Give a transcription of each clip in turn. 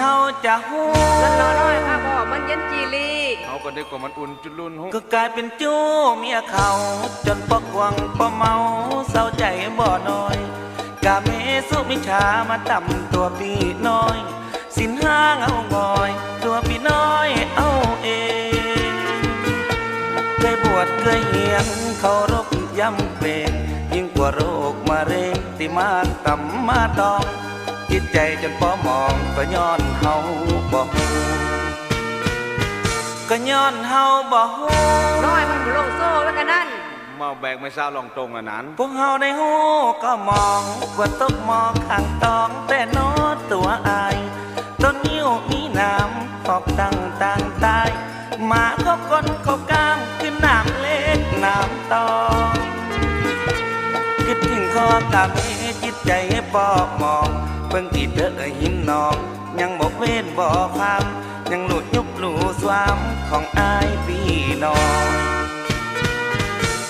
ที่เฮาจะฮู้แล้วนอนน้อยค่ะพ่อมันเย็นจีรีเขาก็ได้กว่ามันอุ่นจุลุนหุก็กลายเป็นจู้เมียเขา จนปอกวังปอเมาเศร้าใจบ่น้อยกาเมสุมิชามาต่ำตัวพี่น้อย สินห้างเอางอย ตัวพี่น้อยเอาเองเคยบวชเคยเหียงเขารบย้ำเกรงยิ่งกว่าโรคมะเร็งที่มากต่ำมาตอง จิตใจจนป้อมองก็ย้อนเฮาบ่ฮู้ก็ย้อนเฮาบ่ฮู้น้อยมันบ่ลงโซ่แล้วกันนั่นมาแบกไม่เศร้าลองตรงอันนั้น พวกเฮาในหูก็มองว่าตกมองข้างตองแต่นอตัวอายต้นยิ้วมีน้ำปอกตั้งต่างตายหมาเขาก้นเขากล้ามขึ้นน้ำเล็กน้ำตองคิดถึงข้อกามจิตใจให้ปอกมอง เบิ่งที่เธอหินนอง ยังบอกเว้นบอกคำยังหลุดยุบหลูสวามของอายพี่น้อง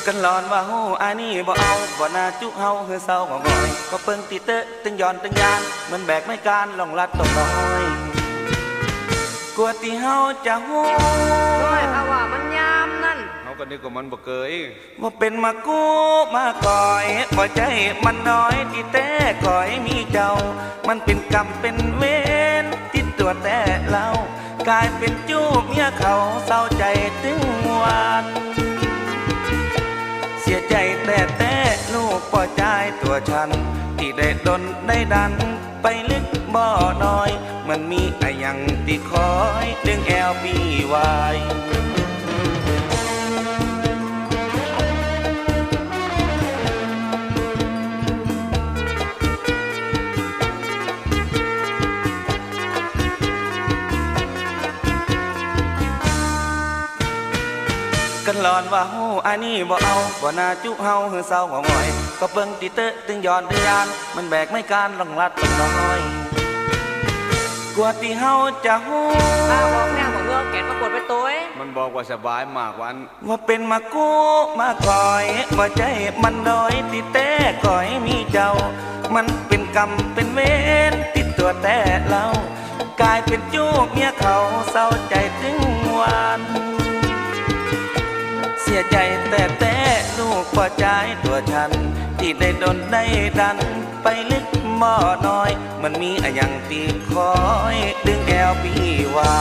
กันหลอนว่าฮู้อันนี้บ่เอาบ่น่าจุเฮาคือเศร้าบ่บ่อยก็เปิงติเตะตึงย้อนตึงยานมันแบกไม่การลองลัดตกน้อยกลัวที่เฮาจะฮู้น้อยค่ะว่ามัน ก็ได้กว่ามันบ่เกยว่าเป็นมากู้มาก่อยบ่ใจมันน้อยที่แต่ก่อยมีเจ้า มันเป็นกรรมเป็นเวรติดตัวแต่เรากลายเป็นจู้เมียเขาเศร้าใจถึงวันเสียใจแต่แต่ลูกป่อใจตัวฉัน ที่ได้ดนได้ดัน ไปลึกบ่อน้อย มันมีอะไรยังที่คอยดึงแอลปีไว้ กันหลอนว่าฮู้อันนี้บ่เอาบ่น่าจุเฮาเฮือเศร้าหัวงอย ก็เบิ่งติเตอะตึงย้อนตึงยาน มันแบกไม่การลองลัดต้องน้อยกลัวที่เฮาจะฮู้ข้าบอกแม่บอกเงือกแกนปรากฏไปตัวเอ้ยมันบอกว่าสบายมากกว่าอัน ว่าเป็นมากู้มาคอยว่าใจมันดอยติแต่ก่อยมีเจ้า มันเป็นกรรมเป็นเวรติดตัวแต่เรากลายเป็นจู้เมียเขาเศร้าใจถึงวันเสียใจแต่แต่ลูกป่อใจตัวฉัน ที่ได้ดนได้ดัน ไปลึกหม้อน้อย มันมีอะไรยังตีคอย ดึงแก้วพี่ไว้